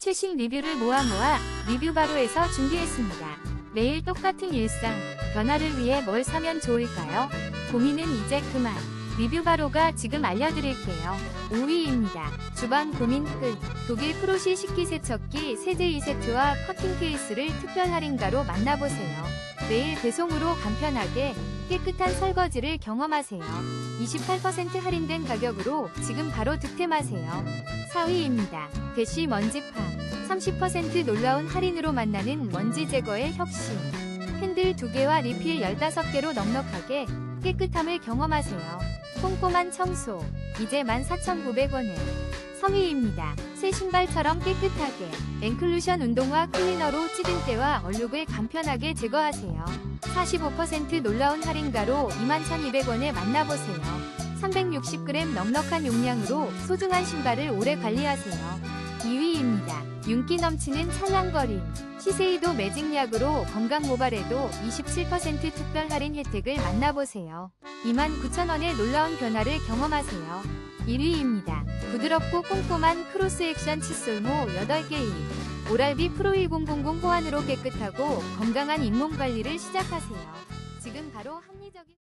최신 리뷰를 모아 모아 리뷰 바로에서 준비했습니다. 매일 똑같은 일상, 변화를 위해 뭘 사면 좋을까요? 고민은 이제 그만. 리뷰 바로가 지금 알려드릴게요. 5위입니다. 주방 고민 끝. 독일 프로시 식기세척기 세제 2세트와 커팅 케이스를 특별 할인가로 만나보세요. 매일 배송으로 간편하게 깨끗한 설거지를 경험하세요. 28% 할인된 가격으로 지금 바로 득템하세요. 4위입니다. 대시 먼지팜. 30% 놀라운 할인으로 만나는 먼지 제거의 혁신. 핸들 2개와 리필 15개로 넉넉하게 깨끗함을 경험하세요. 꼼꼼한 청소. 이제 14,900원에. 성의입니다. 새 신발처럼 깨끗하게. 앵클루션 운동화 클리너로 찌든 때와 얼룩을 간편하게 제거하세요. 45% 놀라운 할인가로 21,200원에 만나보세요. 360g 넉넉한 용량으로 소중한 신발을 오래 관리하세요. 2위입니다. 윤기 넘치는 찰랑거림. 시세이도 매직약으로 건강 모발에도 27% 특별 할인 혜택을 만나보세요. 29,000원의 놀라운 변화를 경험하세요. 1위입니다. 부드럽고 꼼꼼한 크로스 액션 칫솔모 8개입. 오랄비 프로 1000 호환으로 깨끗하고 건강한 잇몸 관리를 시작하세요. 지금 바로 합리적인